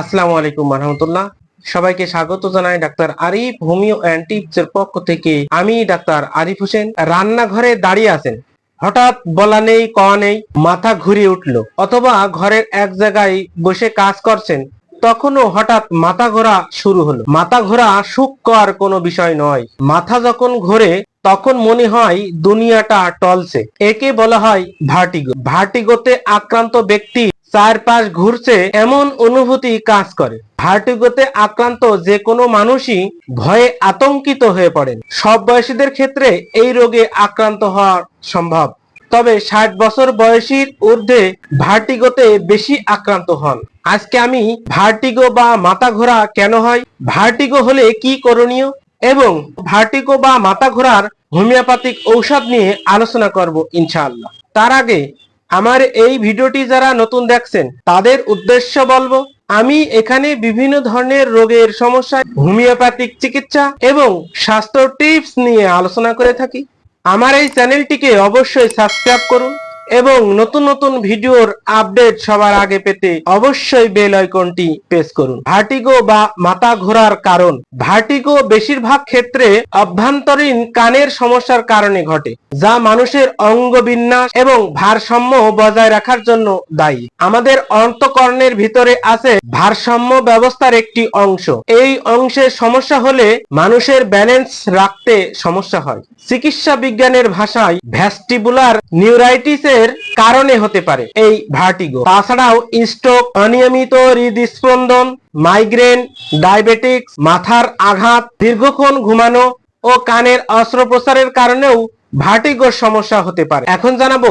আসসালামু আলাইকুম রহমতুল্লাহ সবাইকে স্বাগত জানাই doctor Arif homeo and tips এর পক্ষ থেকে। আমি ডাক্তার আরিফ হোসেন, রান্নাঘরে দাঁড়িয়ে আছেন। হঠাৎ বলা নেই, কওয়া নেই, মাথা ঘুরিয়ে উঠল। অথবা ঘরের এক জায়গায় বসে কাজ করছেন, তখনও হঠাৎ মাথা ঘোরা শুরু হলো। মাথা ঘোরা সুখ কর কোনো বিষয় নয়। মাথা যখন ঘোরে, তখন মনে হয় দুনিয়াটা টলছে। একে বলা হয় ভার্টিগো। ভার্টিগোতে আক্রান্ত ব্যক্তি চারপাশ ঘুরছে, এমন অনুভূতি কাজ করে। ভার্টিগোতে আক্রান্ত যে কোনো মানুষই ভয়ে আতঙ্কিত হয়ে পড়েন। সব বয়সীদের ক্ষেত্রে এই রোগে আক্রান্ত হওয়া সম্ভব। তবে ষাট বছর বয়সীর ঊর্ধ্বে ভার্টিগোতে বেশি আক্রান্ত হন। আজকে আমি ভার্টিগো বা মাথা ঘোরা কেন হয়? ভার্টিগো হলে কি করণীয়? এবং ভার্টিগো বা মাথা ঘোরার হোমিওপ্যাথিক ঔষধ নিয়ে আলোচনা করব ইনশাআল্লাহ। তার আগে আমার এই ভিডিওটি যারা নতুন দেখছেন, তাদের উদ্দেশ্য বলব, আমি এখানে বিভিন্ন ধরনের রোগের সমস্যা, হোমিওপ্যাথিক চিকিৎসা এবং স্বাস্থ্য টিপস নিয়ে আলোচনা করে থাকি। আমার এই চ্যানেলটিকে অবশ্যই সাবস্ক্রাইব করুন। এবং নতুন নতুন ভিডিওর আপডেট সবার আগে পেতে অবশ্যই বেল আইকনটি প্রেস করুন। ভার্টিগো বা মাথা ঘোরার কারণ। ভার্টিগো বেশিরভাগ ক্ষেত্রে অভ্যন্তরীণ কানের সমস্যার কারণে ঘটে, যা মানুষের অঙ্গবিন্যাস এবং ভারসাম্য বজায় রাখার জন্য দায়ী। আমাদের অন্তকর্ণের ভিতরে আছে ভারসাম্য ব্যবস্থার একটি অংশ। এই অংশের সমস্যা হলে মানুষের ব্যালেন্স রাখতে সমস্যা হয়। চিকিৎসা বিজ্ঞানের ভাষায় ভ্যাস্টিবুলার নিউরাইটিসের কারণে হতে পারে। এই ভার্টিগো তাছাড়াও স্ট্রোক, অনিয়মিত হৃদস্পন্দন, মাইগ্রেন, ডায়াবেটিক্স, মাথার আঘাত, দীর্ঘক্ষণ ঘুমানো ও কানের অস্ত্রোপচারের কারণেও ভার্টিগোর সমস্যা হতে পারে। এখন জানাব,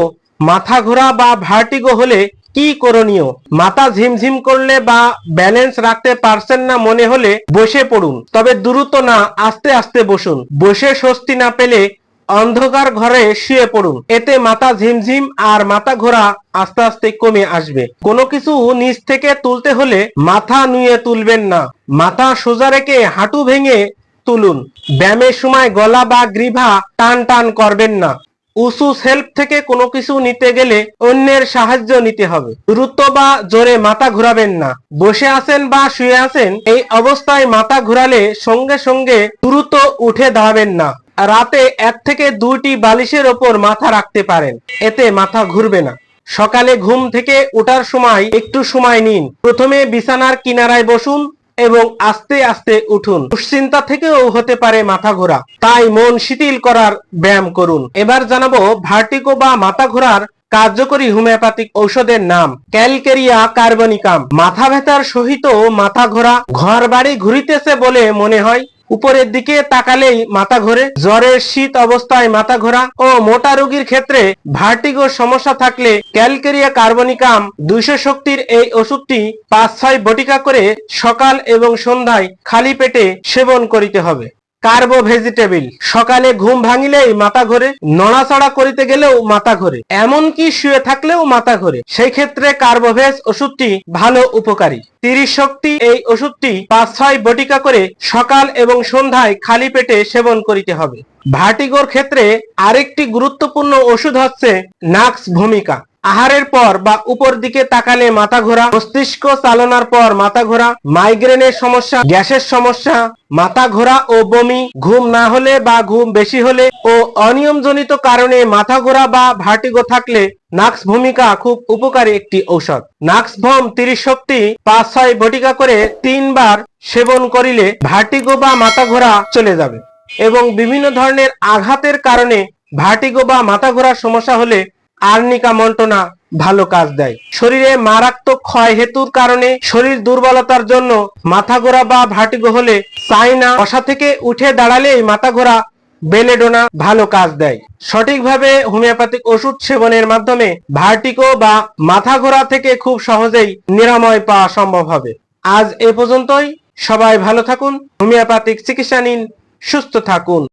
মাথা ঘোরা বা ভার্টিগো হলে কি করণীয়? মাথা ঝিমঝিম করলে বা ব্যালেন্স রাখতে পারছেন না মনে হলে বসে পড়ুন। তবে দ্রুত না, আস্তে আস্তে বসুন। বসে স্বস্তি না পেলে অন্ধকার ঘরে শুয়ে পড়ুন। এতে মাথা ঝিমঝিম আর মাথা ঘোরা আস্তে আস্তে কমে আসবে। কোনো কিছু নিচ থেকে তুলতে হলে মাথা নুয়ে তুলবেন না। মাথা সোজা রেখে হাঁটু ভেঙে তুলুন। ব্যায়ামের সময় গলা বা গ্রীভা টান টান করবেন না। উঁচু সেলফ থেকে কোনো কিছু নিতে গেলে অন্যের সাহায্য নিতে হবে। দ্রুত বা জোরে মাথা ঘোরাবেন না। বসে আছেন বা শুয়ে আছেন, এই অবস্থায় মাথা ঘোরালে সঙ্গে সঙ্গে দ্রুত উঠে দাঁড়াবেন না। রাতে এক থেকে দুইটি বালিশের ওপর মাথা রাখতে পারেন। এতে মাথা ঘুরবে না। সকালে ঘুম থেকে ওঠার সময় একটু সময় নিন। প্রথমে বিছানার কিনারায় বসুন এবং আস্তে আস্তে উঠুন। দুশ্চিন্তা থেকেও হতে পারে মাথা ঘোরা। তাই মন শিথিল করার ব্যায়াম করুন। এবার জানাব ভার্টিকো বা মাথা ঘোরার কার্যকরী হোমিওপ্যাথিক ঔষধের নাম। Calcarea carbonicum. মাথা ব্যথার সহিত মাথা ঘোরা ঘর বাড়ি ঘুরিতেছে বলে মনে হয়। উপরের দিকে তাকালেই মাথা ঘোরে। জ্বরের শীত অবস্থায় মাথা ঘোরা ও মোটা রোগীর ক্ষেত্রে ভার্টিগোর সমস্যা থাকলে ক্যালকেরিয়া কার্বনিকাম দুইশো শক্তির এই ওষুধটি পাঁচ ছয় বটিকা করে সকাল এবং সন্ধ্যায় খালি পেটে সেবন করিতে হবে। Carbo vegetabilis. সকালে ঘুম ভাঙিলেই মাথা ঘোরে, নড়াচড়া করিতে গেলেও মাথা ঘোরে। এমনকি শুয়ে থাকলেও মাথা ঘোরে। সেই ক্ষেত্রে কার্বোভেজ ওষুধটি ভালো উপকারী। তিরিশ শক্তি এই ওষুধটি পাঁচ ছয় বটিকা করে সকাল এবং সন্ধ্যায় খালি পেটে সেবন করিতে হবে। ভার্টিগোর ক্ষেত্রে আরেকটি গুরুত্বপূর্ণ ওষুধ হচ্ছে নাক্স ভূমিকা। আহারের পর বা উপর দিকে তাকালে মাথা ঘোরা, মস্তিষ্ক চালনার পর মাথা ঘোরা, মাইগ্রেনের সমস্যা, গ্যাসের সমস্যা, মাথা ঘোরা ও বমি, ঘুম না হলে বা ঘুম বেশি হলে ও অনিয়মজনিত কারণে মাথা ঘোরা বা ভার্টিগো থাকলে নাক্স ভূমিকা খুব উপকারী একটি ঔষধ। নাক্স ভম তিরিশ শক্তি পাঁচ ছয় বটিকা করে তিনবার সেবন করিলে ভার্টিগো বা মাথা ঘোরা চলে যাবে। এবং বিভিন্ন ধরনের আঘাতের কারণে ভার্টিগো বা মাথা ঘোরার সমস্যা হলে আর্নিকা মন্টনা ভালো কাজ দেয়। শরীরে মারাত্মক ক্ষয় হেতুর কারণে শরীর দুর্বলতার জন্য মাথা ঘোরা বা ভার্টিগো হলে চাইনা বসা থেকে উঠে দাঁড়ালেই মাথা ঘোরা বেলেডোনা ভালো কাজ দেয়। সঠিকভাবে হোমিওপ্যাথিক ওষুধ সেবনের মাধ্যমে ভার্টিকো বা মাথা ঘোরা থেকে খুব সহজেই নিরাময় পাওয়া সম্ভব হবে। আজ এ পর্যন্তই। সবাই ভালো থাকুন, হোমিওপ্যাথিক চিকিৎসা নিন, সুস্থ থাকুন।